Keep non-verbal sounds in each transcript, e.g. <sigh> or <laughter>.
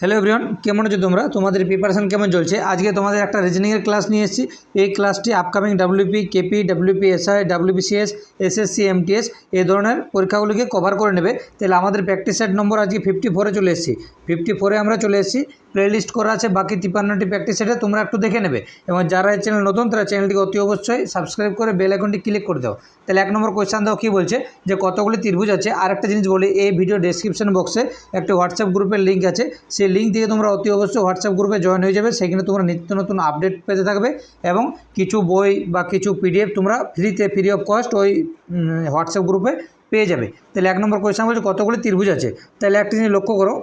Hello everyone কেমন আছো তোমরা? তোমাদের প্রিপারেশন কেমন চলছে? আজকে তোমাদের একটা রিজনিংয়ের ক্লাস নিয়ে এসেছি। এই ক্লাসটি upcoming WP KP WP SI WBCS SSC MTS এই ধরনের পরীক্ষাগুলিকে কভার করে নেবে। তাহলে আমাদের প্র্যাকটিস সেট নম্বর আজকে ফিফটি ফোরে চলে এসেছি। ফিফটি ফোরে আমরা চলে এসেছি। প্লেলিস্ট করা আছে, বাকি তিপ্পান্নটি প্র্যাকটিস সেটে তোমরা একটু দেখে নেবে। এবং যারা এই চ্যানেল নতুন, তারা চ্যানেলটিকে অতি অবশ্যই সাবস্ক্রাইব করে বেল আইকনটি ক্লিক করে দাও। তাহলে এক নম্বর কোয়েশ্চান দাও কী বলছে? যে কতগুলি ত্রিভুজ আছে? আর একটা জিনিস বলি, এই ভিডিও ডেসক্রিপশন বক্সে একটা হোয়াটসঅ্যাপ গ্রুপের লিঙ্ক আছে। সেই লিঙ্ক থেকে তোমরা অতি অবশ্যই হোয়াটসঅ্যাপ গ্রুপে জয়েন হয়ে যাবে, সেখানে তোমরা নিত্য নতুন আপডেট পেতে থাকবে এবং কিছু বই বা কিছু পিডিএফ তোমরা ফ্রিতে ফ্রি অফ কস্ট ওই হোয়াটসঅ্যাপ গ্রুপে পেয়ে যাবে। তাহলে এক নম্বর কোয়েশ্চান বলছে, কতগুলি ত্রিভুজ আছে? তাহলে একটা জিনিস লক্ষ্য করো।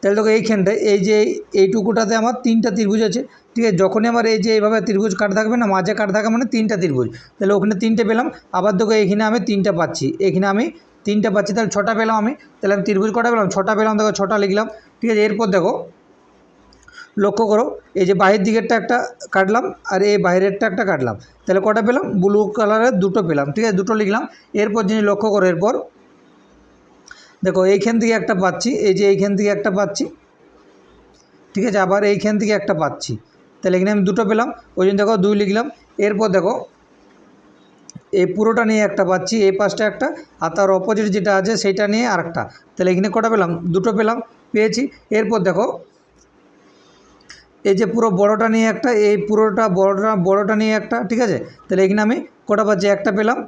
তাহলে দেখো এইখানটায় এই যে এইটুকুটাতে আমার তিনটা ত্রিভুজ আছে। ঠিক আছে, যখনই আমার এই যে এইভাবে ত্রিভুজ কাট থাকবে না, মাঝে কাট থাকে মানে তিনটা ত্রিভুজ। তাহলে ওখানে তিনটে পেলাম, আবার দেখো এইখানে আমি তিনটা পাচ্ছি। এখানে আমি তিনটা পাচ্ছি, তাহলে ছটা পেলাম আমি। তাহলে আমি ত্রিভুজ কটা পেলাম? ছটা পেলাম, দেখো ছটা লিখলাম। ঠিক আছে, এরপর দেখো, লক্ষ্য করো, এই যে বাহির দিকেরটা একটা কাটলাম, আর এই বাইরেরটা একটা কাটলাম। তাহলে কটা পেলাম? ব্লু কালারের দুটো পেলাম। ঠিক আছে, দুটো লিখলাম। এরপর জিনিস লক্ষ্য করো, এরপর দেখো, এইখান থেকে একটা পাচ্ছি, এই যে এইখান থেকে একটা পাচ্ছি। ঠিক আছে, আবার এইখান থেকে একটা পাচ্ছি। তাহলে এখানে আমি দুটো পেলাম, ওই জন্য দেখো দুই লিখলাম। এরপর দেখো এই পুরোটা নিয়ে একটা পাচ্ছি এই পাশটা একটা, আর তার অপোজিট যেটা আছে সেইটা নিয়ে আরেকটা। তাহলে এখানে কটা পেলাম? দুটো পেলাম, পেয়েছি। এরপর দেখো, এই যে পুরো বড়টা নিয়ে একটা, এই পুরোটা বড়টা বড়টা নিয়ে একটা, ঠিক আছে? তাহলে এখানে আমি কটা পাচ্ছি? একটা পেলাম।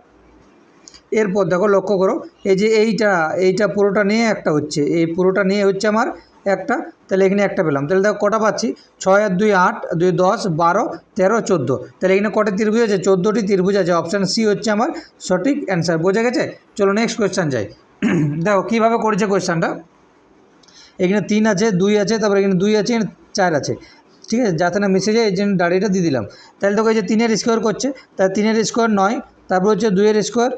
এরপর দেখো, লক্ষ্য করো, এই যে এইটা এইটা পুরোটা নিয়ে একটা হচ্ছে, এই পুরোটা নিয়ে হচ্ছে আমার একটা, তাহলে এখানে একটা পেলাম। তাহলে দেখো কটা পাচ্ছি? ছয় আর দুই আট, দুই দশ, বারো, তেরো, চোদ্দ। তাহলে এখানে কটা ত্রিভুজ আছে? চোদ্দোটি ত্রিভুজ আছে। অপশান সি হচ্ছে আমার সঠিক অ্যান্সার বোঝা গেছে? চলো নেক্সট কোয়েশ্চান যাই। <clears throat> দেখো, কীভাবে করেছে কোয়েশ্চানটা এখানে তিন আছে, দুই আছে, তারপরে এখানে দুই আছে, এখানে চার আছে। ঠিক আছে? যাতে না মিশে যায়, এই জন্য দাড়িটা দিয়ে দিলাম। তাহলে এই যে তিনের স্কোয়ার করছে, তাহলে তিনের স্কোয়ার নয়, তারপর হচ্ছে দুইয়ের স্কোয়ার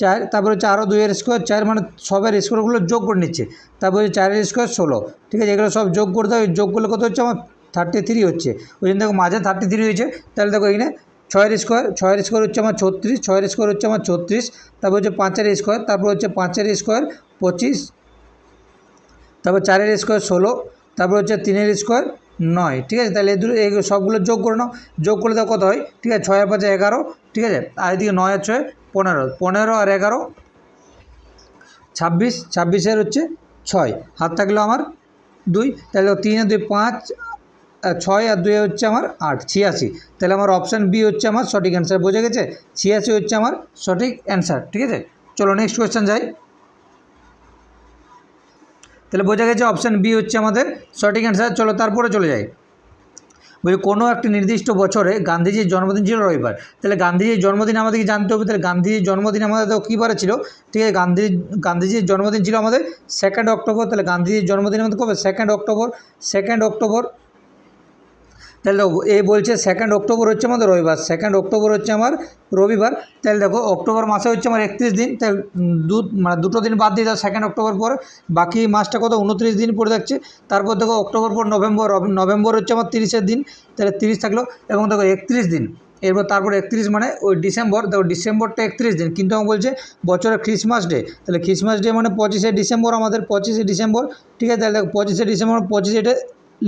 চার, তারপর হচ্ছে আরও দুইয়ের স্কোয়ার চার মানে সবের স্কোয়ারগুলো যোগ করে নিচ্ছে। তারপর হচ্ছে চারের স্কোয়ার ষোলো। ঠিক আছে, এগুলো সব যোগ করে এই যোগ করলে কত হচ্ছে আমার? থার্টি থ্রি হচ্ছে। ওই জন্য দেখো মাঝে থার্টি থ্রি হয়েছে, তাহলে দেখো এখানে ছয়ের স্কোয়ার ছয়ের স্কোয়ার হচ্ছে আমার ছত্রিশ, ছয়ের স্কোয়ার হচ্ছে আমার ছত্রিশ, তারপর হচ্ছে পাঁচের স্কোয়ার তারপর হচ্ছে পাঁচের স্কোয়ার পঁচিশ, তারপর চারের স্কোয়ার ষোলো, তারপর হচ্ছে তিনের স্কোয়ার নয়। ঠিক আছে, তাহলে এই সবগুলো যোগ করে নাও। যোগ করলে তো কত হয়? ঠিক আছে, ছয় পাঁচে এগারো। ঠিক আছে, আর এদিকে নয় আর ছয় পনেরো পনেরো আর এগারো। ছাব্বিশ, ছাব্বিশের হচ্ছে ছয়। হাত থাকল আমার দুই, তাহলে তিন দুই পাঁচ ছয় আর দুই হচ্ছে আমার আট, ছিয়াশি। তাহলে আমার অপশান বি হচ্ছে আমার সঠিক অ্যান্সার বোঝা গেছে? ছিয়াশি হচ্ছে আমার সঠিক অ্যান্সার ঠিক আছে? চলো নেক্সট কোয়েশ্চেন যাই। তাহলে বোঝা গেছে অপশান বি হচ্ছে আমাদের সঠিক অ্যান্সার চলো তারপরে চলে যাই। বলি, কোনো একটি নির্দিষ্ট বছরে গান্ধীজির জন্মদিন ছিল রবিবার। তাহলে গান্ধীজির জন্মদিন আমাদেরকে জানতে হবে। তাহলে গান্ধীজির জন্মদিন আমাদের তো কী বারে ছিল? ঠিক আছে গান্ধী গান্ধীজির জন্মদিন ছিল আমাদের সেকেন্ড অক্টোবর তাহলে গান্ধীজির জন্মদিন আমাদের কবে? সেকেন্ড অক্টোবর সেকেন্ড অক্টোবর তাহলে দেখো, এ বলছে সেকেন্ড অক্টোবর হচ্ছে আমাদের রবিবার সেকেন্ড অক্টোবর হচ্ছে আমার রবিবার। তাহলে দেখো অক্টোবর মাসে হচ্ছে আমার একত্রিশ দিন, তাহলে দু মানে দুটো দিন বাদ দিয়ে দাও সেকেন্ড অক্টোবর পর। বাকি মাসটা কত? উনত্রিশ দিন পড়ে থাকছে। তারপর দেখো অক্টোবর পর নভেম্বর নভেম্বর হচ্ছে আমার তিরিশের দিন। তাহলে তিরিশ থাকল, এবং দেখো, একত্রিশ দিন। এরপর তারপর একত্রিশ মানে ওই ডিসেম্বর, দেখো, ডিসেম্বরটা একত্রিশ দিন। কিন্তু আমার বলছে, বছরের ক্রিসমাস ডে তাহলে ক্রিসমাস ডে মানে পঁচিশে ডিসেম্বর, আমাদের পঁচিশে ডিসেম্বর। ঠিক আছে, তাহলে দেখো, পঁচিশে ডিসেম্বর, পঁচিশে ডে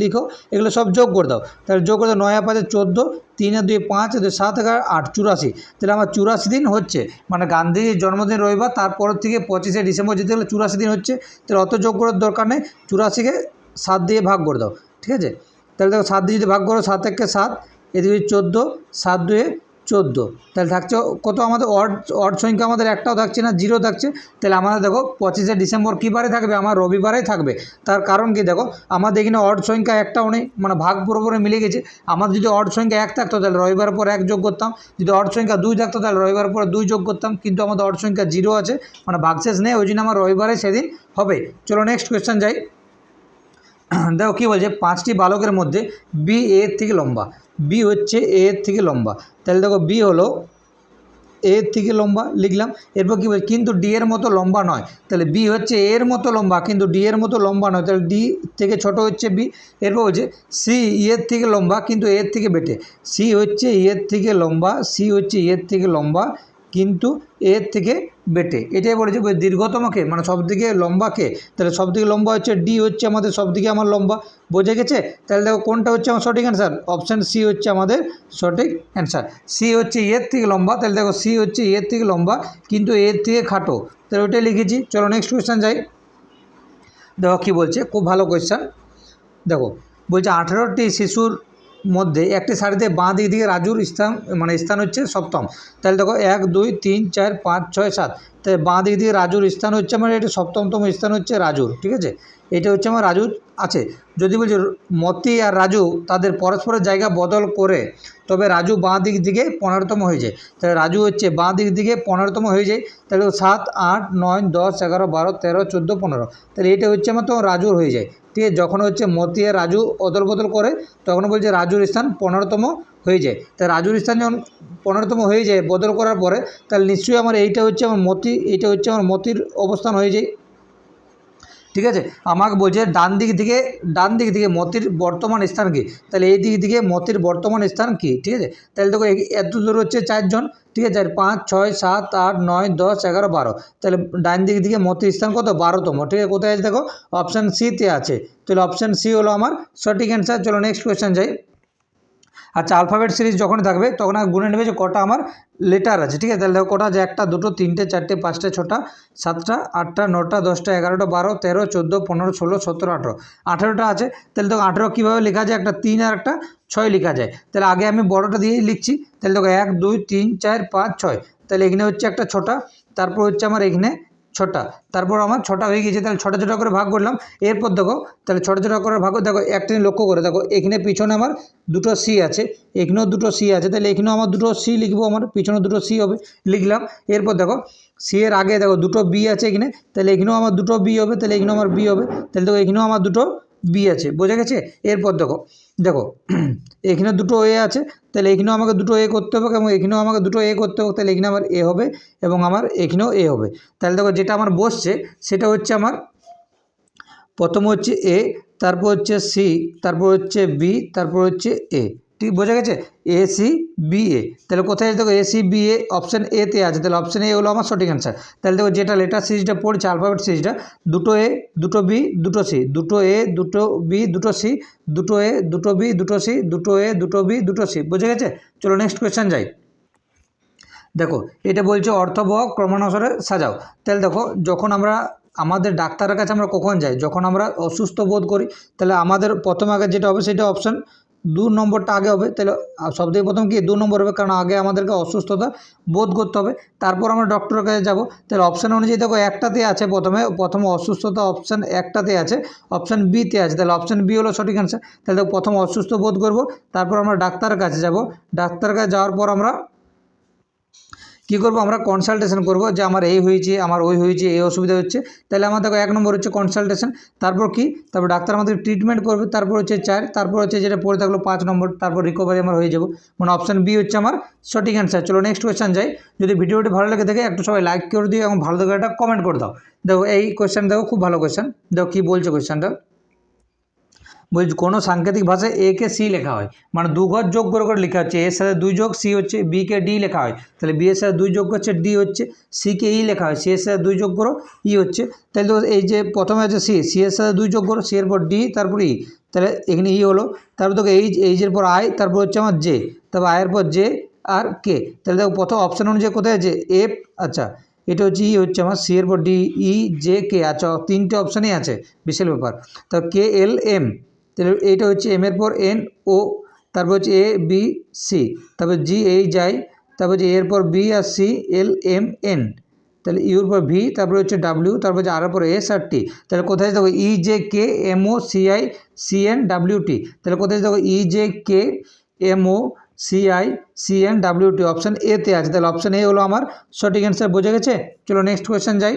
লিখো, এগুলো সব যোগ করে দাও। তাহলে যোগ করে দাও, নয়, পাঁচে, চোদ্দ, তিনে, দুই, পাঁচ, দুই, সাত, এগারো, আট, চুরাশি। তাহলে আমার চুরাশি দিন হচ্ছে। মানে গান্ধীজির জন্মদিন রবিবার, তারপর থেকে পঁচিশে ডিসেম্বর যেতে গেলে চুরাশি দিন হচ্ছে। তাহলে অত যোগ করার দরকার নেই। চুরাশিকে সাত দিয়ে ভাগ করে দাও। ঠিক আছে? তাহলে দেখো, সাত দিয়ে যদি ভাগ করো, সাত, একে সাত, এদিকে চোদ্দ, সাত, দুয়ে চোদ্দ। তাহলে থাকছে কত আমাদের অড অড সংখ্যা আমাদের একটাও থাকছে না, জিরো থাকছে। তাহলে আমাদের দেখো পঁচিশে ডিসেম্বর কী বারে থাকবে? আমার রবিবারেই থাকবে। তার কারণ কি দেখো, আমাদের এখানে অড সংখ্যা একটাও নেই মানে ভাগ পুরোপুরি মিলে গেছে। আমাদের যদি অড সংখ্যা এক থাকতো তাহলে রবিবার পর এক যোগ করতাম। যদি অড সংখ্যা দুই থাকতো তাহলে রবিবার পর দুই যোগ করতাম, কিন্তু আমাদের অড সংখ্যা জিরো আছে মানে ভাগশেষ নেই, ওই জন্য আমার রবিবারে সেদিন হবে। চলো নেক্সট কোয়েশ্চেন যাই। দেখো কী বলছে, পাঁচটি বালকের মধ্যে বি এর থেকে লম্বা। বি হচ্ছে এ এর থেকে লম্বা। তাহলে দেখো বি হলো এ এর থেকে লম্বা, লিখলাম। এরপর কী বলছে কিন্তু ডি এর মতো লম্বা নয়। তাহলে বি হচ্ছে এ এর মতো লম্বা, কিন্তু ডি এর মতো লম্বা নয়। তাহলে ডি থেকে ছোট হচ্ছে বি এরপর হচ্ছে সি এর থেকে লম্বা, কিন্তু এর থেকে বেটে। সি হচ্ছে এর থেকে লম্বা সি হচ্ছে এর থেকে লম্বা কিন্তু এর থেকে বেটে। এটাই বলেছে দীর্ঘতমকে মানে সবথেকে লম্বাকে, তাহলে সবথেকে লম্বা হচ্ছে ডি হচ্ছে আমাদের সবথেকে আমার লম্বা। বোঝা গেছে? তাহলে দেখো কোনটা হচ্ছে আমার সঠিক অ্যান্সার অপশান সি হচ্ছে আমাদের সঠিক অ্যান্সার সি হচ্ছে এর থেকে লম্বা, তাহলে দেখো সি হচ্ছে এর থেকে লম্বা, কিন্তু এর থেকে খাটো। তাহলে ওইটাই লিখেছি। চলো নেক্সট কোয়েশ্চেন যাই। দেখো কী বলছে? খুব ভালো কোয়েশ্চেন দেখো, বলছে আঠেরোটি শিশুর মধ্যে একটি সারিতে বাঁ দিক দিকে রাজুর স্থান মানে স্থান হচ্ছে সপ্তম। তাহলে দেখো এক, দুই, তিন, চার, পাঁচ, ছয়, সাত। তাই বাঁ দিক দিয়ে রাজুর স্থান হচ্ছে মানে এটা সপ্তমতম স্থান হচ্ছে রাজুর, ঠিক আছে? এটা হচ্ছে আমার রাজুর আছে। যদি বলছে মতি আর রাজু তাদের পরস্পরের জায়গা বদল করে, তবে রাজু বাঁ দিক দিকে পনেরোতম হয়ে যায় তাহলে রাজু হচ্ছে বাঁ দিক দিকে পনেরোতম হয়ে যায় তাহলে সাত, আট, নয়, দশ, এগারো, বারো, তেরো, চোদ্দ, পনেরো। তাহলে এটা হচ্ছে আমার তো রাজুর হয়ে যায়। ঠিক আছে, যখন হচ্ছে মতি আর রাজু অদল বদল করে, তখন বলছে রাজুর স্থান পনেরোতম হয়ে যায়। তাই রাজুর স্থান যখন পনেরোতম হয়ে যায় বদল করার পরে, তাহলে নিশ্চয়ই আমার এইটা হচ্ছে আমার মতি, এইটা হচ্ছে আমার মতির অবস্থান হয়ে যায়। ঠিক আছে? আমাকে বলছে ডান দিক থেকে, ডান দিক থেকে মতির বর্তমান স্থান কী? তাহলে এই দিক থেকে মতির বর্তমান স্থান কী? ঠিক আছে? তাহলে দেখো এত দূর হচ্ছে চারজন, ঠিক আছে? আর পাঁচ, ছয়, সাত, আট, নয়, দশ, এগারো, বারো। তাহলে ডান দিক থেকে মতির স্থান কত? বারোতম। ঠিক আছে? কোথায় আছে দেখো? অপশান সিতে আছে। তাহলে অপশান সি হলো আমার সঠিক অ্যান্সার চলো নেক্সট কোয়েশ্চেন যাই। আচ্ছা আলফাবেট সিরিজ যখন থাকবে, তখন গুনে নেবে যে কটা আমার লেটার আছে, ঠিক আছে? তাহলে দেখো কটা আছে? একটা, দুটো, তিনটে, চারটে, পাঁচটা, ছটা, সাতটা, আটটা, নটা, দশটা, এগারোটা, বারো, তেরো, চোদ্দ, পনেরো, ষোলো, সতেরো, আঠেরো। আঠেরোটা আছে, তাহলে দেখো আঠেরো কীভাবে লেখা যায়? একটা তিন আর একটা ছয় লেখা যায়। তাহলে আগে আমি বড়টা দিয়েই লিখছি, তাহলে দেখো এক, দুই, তিন, চার, পাঁচ, ছয়। তাহলে এখানে হচ্ছে একটা ছটা, তারপর হচ্ছে আমার এখানে ছটা। তারপর আমার ছটা হয়ে গেছে তাহলে ছটা ছটা করে ভাগ করলাম। এরপর দেখো, তাহলে ছোটো ছোটো করে ভাগ দেখো, একটা লক্ষ্য করে, দেখো, এখানে পিছনে আমার দুটো সি আছে। এখানেও দুটো সি আছে, তাহলে এখানেও আমার দুটো সি লিখব, আমার পিছনে দুটো সি হবে, লিখলাম। এরপর দেখো সি এর আগে দেখো, দুটো বি আছে এখানে, তাহলে এখানেও আমার দুটো বি হবে, তাহলে এখানেও আমার বি হবে, তাহলে দেখো, এখানেও আমার দুটো বি আছে, বোঝা গেছে? এরপর দেখো দেখো, <clears throat> এখানে দুটো এ আছে তাহলে এখানেও আমাকে দুটো এ করতে হবে এবং এখানেও আমাকে দুটো এ করতে হবে, তাহলে এখানে আমার এ হবে এবং আমার এখানেও এ হবে। তাহলে দেখো যেটা আমার বসছে, সেটা হচ্ছে আমার, প্রথম হচ্ছে এ তারপর হচ্ছে সি তারপর হচ্ছে বি তারপর হচ্ছে এ ঠিক বোঝা গেছে? এ সি বি এ তাহলে কোথায় দেখো A C B A option এতে আছে। তাহলে অপশান এ হলো আমার সঠিক অ্যান্সার তাহলে দেখো, যেটা লেটার সিরিজটা পড়ছে আলফাবেট সিরিজটা দুটো এ দুটো বি দুটো সি দুটো এ দুটো বি দুটো সি দুটো এ দুটো বি দুটো সি দুটো এ দুটো বি দুটো সি বোঝা গেছে? চলো নেক্সট কোয়েশ্চেন যাই। দেখো, এটা বলছে অর্থবহ ক্রমানুসারে সাজাও। তাহলে দেখো, যখন আমরা, আমাদের ডাক্তারের কাছে আমরা কখন যাই? যখন আমরা অসুস্থ বোধ করি, তাহলে আমাদের প্রথম আগে যেটা হবে, সেটা অপশান দু নম্বরটা আগে হবে, তাহলে সব থেকে প্রথম কি? দু নম্বর হবে, কারণ আগে আমাদেরকে অসুস্থতা বোধ করতে হবে। তারপর আমরা ডক্টরের কাছে যাব। তাহলে অপশান অনুযায়ী দেখো একটাতে আছে প্রথমে, প্রথম অসুস্থতা অপশান একটাতে আছে অপশান বিতে আছে। তাহলে অপশান বি হলো সঠিক অ্যান্সার তাহলে প্রথম অসুস্থ বোধ করব, তারপর আমরা ডাক্তারের কাছে যাব। ডাক্তারের কাছে যাওয়ার পর আমরা কী করব? আমরা কনসালটেশন করব যে আমার এই হয়েছে, আমার ওই হয়েছে, এই অসুবিধা হচ্ছে। তাহলে আমার দেখো এক নম্বর হচ্ছে কনসালটেশন তারপর কি? তারপর ডাক্তার আমাদের ট্রিটমেন্ট করবে, তারপর হচ্ছে চার, তারপর হচ্ছে যেটা পড়ে থাকল পাঁচ নম্বর, তারপর রিকভারি আমার হয়ে যাব। মানে অপশান বি হচ্ছে আমার সঠিক অ্যান্সার চলো নেক্সট কোয়েশ্চেন যাই। যদি ভিডিওটি ভালো লেগে থাকে একটু সবাই লাইক করে দিও এবং ভালো দেখে একটা কমেন্ট করে দাও। দেখো এই কোয়েশ্চেন দেখো, খুব ভালো কোয়েশ্চেন দেখো কী বলছে কোয়েশ্চেনটা বলছি কোনো সাংকেতিক ভাষায় এ কে সি লেখা হয়। মানে দু ঘর যোগ করে করে লেখা হচ্ছে। এর সাথে দুই যোগ সি হচ্ছে বি কে ডি লেখা হয়। তাহলে বি এর সাথে দুই যোগ হচ্ছে ডি হচ্ছে সি কে ই লেখা হয়। সি এর সাথে দুই যোগ করো ই হচ্ছে। তাহলে তো এই যে প্রথমে আছে সি সি এর সাথে দুই যোগ করো সি এর পর ডি তারপর ই তাহলে এখানে ই হলো, তারপর দেখো এইচ এইচের পর আই তারপর হচ্ছে আমার জে তারপর আয়ের পর জে আর কে তাহলে দেখো প্রথম অপশান অনুযায়ী কোথায় আছে? এফ আচ্ছা। এটা হচ্ছে ই হচ্ছে আমার সি এর পর ডি ই জে কে আচ্ছা তিনটে অপশানই আছে, বিশাল ব্যাপার। তো কে এল এম তাহলে এইটা হচ্ছে এম এর পর এন ও তারপর হচ্ছে এ বি সি তারপর জি এইচ আই তারপর হচ্ছে এর পর B R C L M N তাহলে ইউর পর ভি তারপরে হচ্ছে ডাব্লিউ তারপর হচ্ছে আর পর এস আর টি তাহলে কোথায় দেখো E J K M O C I C N W T তাহলে কোথায় দেখো E J K M O C I C N W T option এতে আছে, তাহলে অপশান এ হলো আমার সঠিক অ্যান্সার বোঝা গেছে? চলো নেক্সট কোয়েশ্চেন যাই।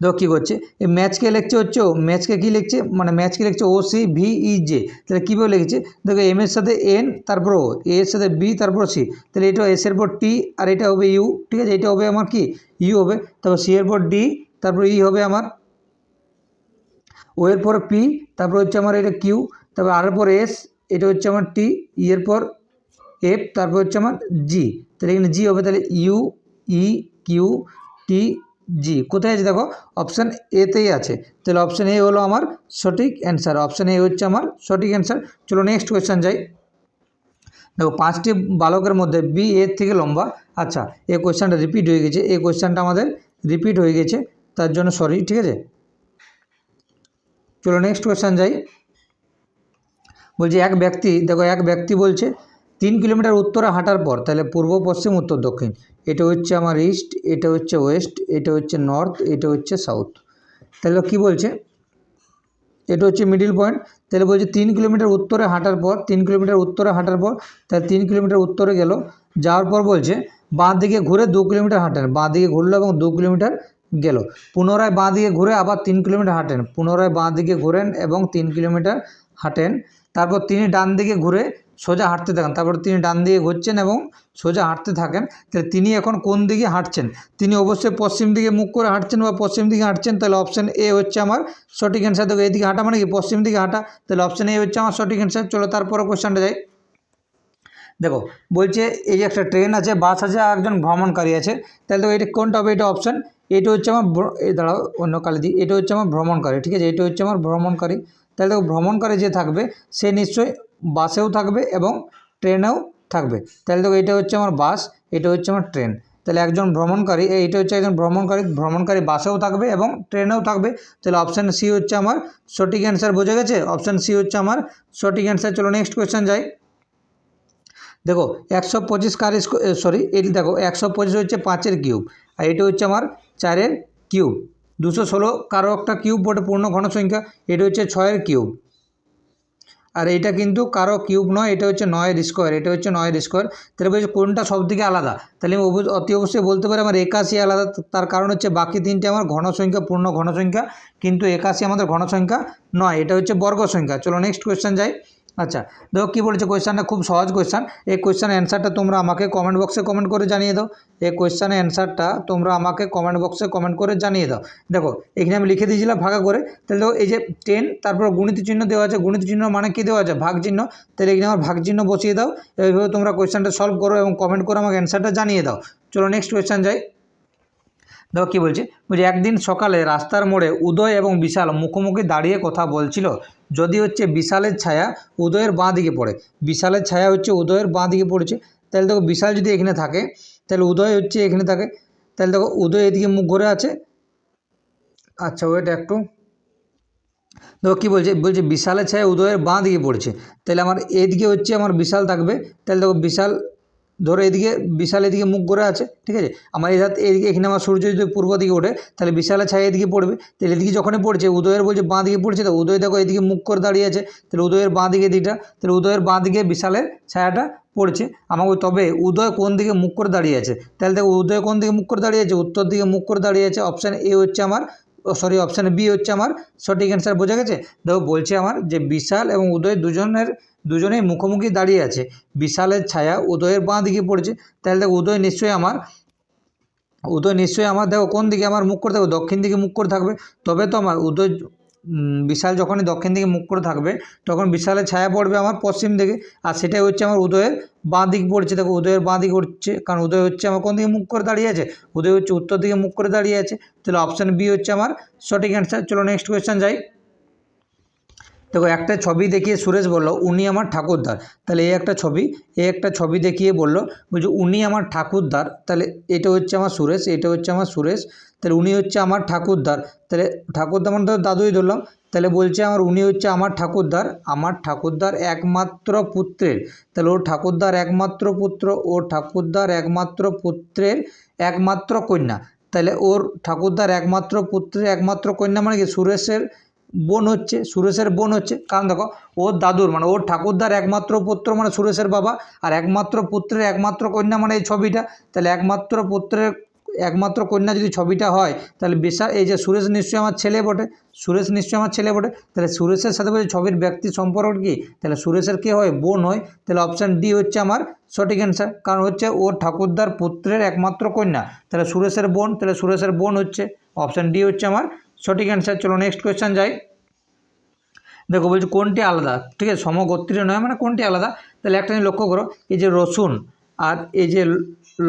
দেখো কী করছে? এই ম্যাচকে লিখছে হচ্ছে ও ম্যাচকে কী লিখছে? মানে ম্যাচকে লিখছে O C V E J তাহলে কীভাবে লিখেছে? দেখো এম এর সাথে এন তারপর ও এর সাথে বি তারপর সি তাহলে এটা এস এর পর টি আর এটা হবে ইউ ঠিক আছে? এটা হবে আমার কি? ইউ হবে। তারপর সি এর পর ডি তারপর ই হবে আমার ও এর পর পি তারপর হচ্ছে আমার এটা কিউ তারপর আর পর এস এটা হচ্ছে আমার টি ই এর পর এফ তারপর হচ্ছে আমার জি তাহলে এখানে জি হবে, তাহলে ইউ ই কিউ টি জি, কোথায় আছে? দেখো অপশান এতেই আছে। তাহলে অপশান এ হলো আমার সঠিক অ্যান্সার অপশান এ হচ্ছে আমার সঠিক অ্যান্সার চলো নেক্সট কোয়েশ্চেন যাই। দেখো, পাঁচটি বালকের মধ্যে বি এর থেকে লম্বা। আচ্ছা এই কোয়েশ্চেনটা রিপিট হয়ে গেছে। এই কোয়েশ্চেনটা আমাদের রিপিট হয়ে গেছে। তার জন্য সরি ঠিক আছে? চলো নেক্সট কোয়েশ্চেন যাই। বলছে, এক ব্যক্তি, দেখো, এক ব্যক্তি বলছে তিন কিলোমিটার উত্তরে হাঁটার পর, তাহলে পূর্ব, পশ্চিম, উত্তর, দক্ষিণ। এটা হচ্ছে আমার ইস্ট এটা হচ্ছে ওয়েস্ট এটা হচ্ছে নর্থ এটা হচ্ছে সাউথ তাহলে কি বলছে? এটা হচ্ছে মিডিল পয়েন্ট তাহলে বলছে তিন কিলোমিটার উত্তরে হাঁটার পর, তিন কিলোমিটার উত্তরে হাঁটার পর, তাহলে তিন কিলোমিটার উত্তরে গেল। যাওয়ার পর বলছে, বাঁ দিকে ঘুরে দু কিলোমিটার হাঁটেন। বাঁ দিকে ঘুরলো এবং দু কিলোমিটার গেল। পুনরায় বাঁ দিকে ঘুরে আবার তিন কিলোমিটার হাঁটেন। পুনরায় বাঁ দিকে ঘুরেন এবং তিন কিলোমিটার হাঁটেন। তারপর তিনি ডান দিকে ঘুরে সোজা হাঁটতে থাকেন। তারপর তিনি ডান দিকে ঘুরছেন এবং সোজা হাঁটতে থাকেন। তাহলে তিনি এখন কোন দিকে হাঁটছেন? তিনি অবশ্যই পশ্চিম দিকে মুখ করে হাঁটছেন বা পশ্চিম দিকে হাঁটছেন, তাহলে অপশান এ হচ্ছে আমার সঠিক অ্যান্সার দেখো, এদিকে হাঁটা মানে কি? পশ্চিম দিকে হাঁটা, তাহলে অপশান এ হচ্ছে আমার সঠিক অ্যান্সার চলো তারপরে কোশ্চেনটা যাই। দেখো, বলছে এই যে একটা ট্রেন আছে বাস আছে, আর একজন ভ্রমণকারী আছে। তাহলে দেখো, এটা কোনটা হবে? এটা অপশান এটা হচ্ছে আমার এই দাঁড়াও, অন্য কালে দিই। এটা হচ্ছে আমার ভ্রমণকারী, ঠিক আছে? এটা হচ্ছে আমার ভ্রমণকারী। তাহলে দেখো, ভ্রমণকারী যে থাকবে, সে নিশ্চয়ই বাসেও থাকবে এবং ট্রেনেও থাকবে। তাহলে দেখো এটা হচ্ছে আমার বাস, এটা হচ্ছে আমার ট্রেন। তাহলে একজন ভ্রমণকারী, এই- এটা হচ্ছে একজন ভ্রমণকারী ভ্রমণকারী বাসেও থাকবে এবং ট্রেনেও থাকবে। তাহলে অপশান সি হচ্ছে আমার সঠিক অ্যান্সার বোঝা গেছে? অপশান সি হচ্ছে আমার সঠিক অ্যান্সার চলো নেক্সট কোয়েশ্চেন যাই। দেখো, একশো পঁচিশ কার সরি এটি দেখো, একশো পঁচিশ হচ্ছে পাঁচের কিউব, আর এটা হচ্ছে আমার চারের কিউব। দুশো ষোলো কারও একটা কিউব বটে, পূর্ণ ঘনসংখ্যা, এটা হচ্ছে ছয়ের কিউব। আর এটা কিন্তু কারও কিউব নয়, এটা হচ্ছে নয়ের স্কোয়ার এটা হচ্ছে নয়ের স্কোয়ার তাহলে বলছে কোনটা সব থেকে আলাদা? তাহলে আমি অতি অবশ্যই বলতে পারি আমার একাশি আলাদা তার কারণ হচ্ছে বাকি তিনটে আমার ঘন সংখ্যা, পূর্ণ ঘন সংখ্যা, কিন্তু একাশি আমাদের ঘন সংখ্যা নয়, এটা হচ্ছে বর্গ সংখ্যা। চলো নেক্সট কোয়েশ্চেন যাই। আচ্ছা দেখো কী বলেছে কোয়েশ্চানটা খুব সহজ কোয়েশ্চান এই কোয়েশ্চানের অ্যান্সারটা তোমরা আমাকে কমেন্ট বক্সে কমেন্ট করে জানিয়ে দাও। এই কোয়েশ্চানের অ্যান্সারটা তোমরা আমাকে কমেন্ট বক্সে কমেন্ট করে জানিয়ে দাও। দেখো, এখানে আমি লিখে দিয়েছিলাম ভাগা করে। তাহলে দেখো, এই যে টেন তারপর গুণিত চিহ্ন দেওয়া আছে। গুণিত চিহ্ন মানে কী দেওয়া আছে? ভাগ চিহ্ন। তাহলে এখানে আমার ভাগ চিহ্ন বসিয়ে দাও। এইভাবে তোমরা কোয়েশ্চানটা সলভ করো এবং কমেন্ট করে আমাকে অ্যান্সারটা জানিয়ে দাও। চলো নেক্সট কোয়েশ্চান যাই। দেখো কী বলছে? বলছে, একদিন সকালে রাস্তার মোড়ে উদয় এবং বিশাল মুখোমুখি দাঁড়িয়ে কথা বলছিল। যদি হচ্ছে বিশালের ছায়া উদয়ের বাঁ দিকে পড়ে। বিশালের ছায়া হচ্ছে উদয়ের বাঁ দিকে পড়েছে। তাহলে দেখো বিশাল যদি এখানে থাকে, তাহলে উদয় হচ্ছে এখানে থাকে। তাহলে দেখো উদয় এদিকে মুখ ঘুরে আছে। আচ্ছা ওয়েট একটু। দেখো কী বলছে? বলছে, বিশালের ছায়া উদয়ের বাঁ দিকে পড়ছে। তাহলে আমার এদিকে হচ্ছে আমার বিশাল থাকবে। তাহলে দেখো বিশাল ধরো এদিকে বিশাল এদিকে মুখ করে আছে, ঠিক আছে? আমার এই হাত এদিকে, এখানে আমার সূর্য যদি পূর্ব দিকে ওঠে, তাহলে বিশালের ছায়া এদিকে পড়বে। তাহলে এদিকে যখনই পড়ছে, উদয়ের বলছে বাঁ দিকে পড়ছে, তো উদয় দেখো এদিকে মুখ করে দাঁড়িয়ে আছে। তাহলে উদয়ের বাঁ দিকে দিকটা, তাহলে উদয়ের বাঁ দিকে বিশালের ছায়াটা পড়ছে। আমাকে তবে উদয় কোন দিকে মুখ করে দাঁড়িয়ে আছে? তাহলে দেখো উদয় কোন দিকে মুখ করে দাঁড়িয়ে আছে? উত্তর দিকে মুখ করে দাঁড়িয়ে আছে অপশান এ হচ্ছে আমার সরি অপশান বি হচ্ছে আমার, সঠিক অ্যান্সার বোঝা গেছে? দেখো বলছে আমার যে বিশাল এবং উদয় দুজনের দুজনেই মুখোমুখি দাঁড়িয়ে আছে। বিশালের ছায়া উদয়ের বাঁ দিকে পড়েছে। তাহলে দেখো, উদয় নিশ্চয়ই আমার উদয় নিশ্চয়ই আমার দেখো, কোন দিকে আমার মুখ করে থাকবে? দক্ষিণ দিকে মুখ করে থাকবে। তবে তো আমার উদয় বিশাল যখনই দক্ষিণ দিকে মুখ করে থাকবে, তখন বিশালের ছায়া পড়বে আমার পশ্চিম দিকে। আর সেটাই হচ্ছে আমার উদয়ের বাঁ দিক পড়ছে। দেখো, উদয়ের বাঁ দিকে উঠছে। কারণ উদয় হচ্ছে আমার কোন দিকে মুখ করে দাঁড়িয়ে আছে? উদয় হচ্ছে উত্তর দিকে মুখ করে দাঁড়িয়ে আছে। তাহলে অপশান বি হচ্ছে আমার সঠিক অ্যান্সার চলো নেক্সট কোয়েশ্চেন যাই। দেখো, একটা ছবি দেখিয়ে সুরেশ বলল, উনি আমার ঠাকুরদার। তাহলে এই একটা ছবি, এই একটা ছবি দেখিয়ে বলল, বলছে, উনি আমার ঠাকুরদার। তাহলে এটা হচ্ছে আমার সুরেশ, এটা হচ্ছে আমার সুরেশ। তাহলে উনি হচ্ছে আমার ঠাকুরদার। তাহলে ঠাকুরদার মানে তো দাদুই ধরলাম। তাহলে বলছে আমার, উনি হচ্ছে আমার ঠাকুরদার। আমার ঠাকুরদার একমাত্র পুত্রের। তাহলে ওর ঠাকুরদার একমাত্র পুত্র, ওর ঠাকুরদার একমাত্র পুত্রের একমাত্র কন্যা। তাহলে ওর ঠাকুরদার একমাত্র পুত্রের একমাত্র কন্যা মানে কি? সুরেশের বোন হচ্ছে, সুরেশের বোন হচ্ছে। কারণ দেখো, ওর দাদুর মানে ওর ঠাকুরদার একমাত্র পুত্র মানে সুরেশের বাবা, আর একমাত্র পুত্রের একমাত্র কন্যা মানে এই ছবিটা। তাহলে একমাত্র পুত্রের একমাত্র কন্যা যদি ছবিটা হয়, তাহলে বিশাল, এই যে সুরেশ নিশ্চয়ই আমার ছেলে বটে। সুরেশ নিশ্চয়ই আমার ছেলে বটে। তাহলে সুরেশের সাথে বলছে, ছবির ব্যক্তি সম্পর্ক কি? তাহলে সুরেশের কে হয়? বোন হয়। তাহলে অপশান ডি হচ্ছে আমার সঠিক অ্যান্সার কারণ হচ্ছে ওর ঠাকুরদার পুত্রের একমাত্র কন্যা। তাহলে সুরেশের বোন, তাহলে সুরেশের বোন হচ্ছে। অপশান ডি হচ্ছে আমার সঠিক অ্যান্সার চলো নেক্সট কোয়েশ্চেন যাই। দেখো বলছি কোনটি আলাদা? ঠিক আছে, সমগোত্রীয় নয় মানে কোনটি আলাদা? তাহলে একটা লক্ষ্য করো, এই যে রসুন আর এই যে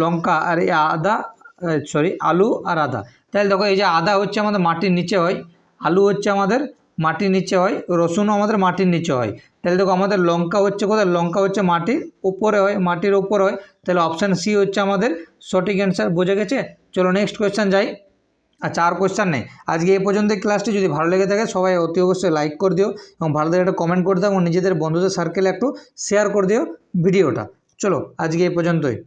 লঙ্কা আর এই আদা সরি আলু আর আদা। তাহলে দেখো এই যে আদা হচ্ছে আমাদের মাটির নিচে হয়, আলু হচ্ছে আমাদের মাটির নিচে হয়, রসুনও আমাদের মাটির নিচে হয়। তাহলে দেখো আমাদের লঙ্কা হচ্ছে কোথায়? লঙ্কা হচ্ছে মাটির উপরে হয়, মাটির উপরে হয়। তাহলে অপশান সি হচ্ছে আমাদের সঠিক অ্যান্সার বোঝা গেছে? চলো নেক্সট কোয়েশ্চেন যাই। আচ্ছা আর কোয়েশ্চান নেই। আজকে এ পর্যন্ত ক্লাসটি যদি ভালো লেগে থাকে, সবাই অতি অবশ্যই লাইক করে দিও এবং ভালো লাগে একটা কমেন্ট করে দাও এবং নিজেদের বন্ধুদের সার্কেলে একটু শেয়ার করে দিও ভিডিওটা চলো, আজকে এ পর্যন্তই।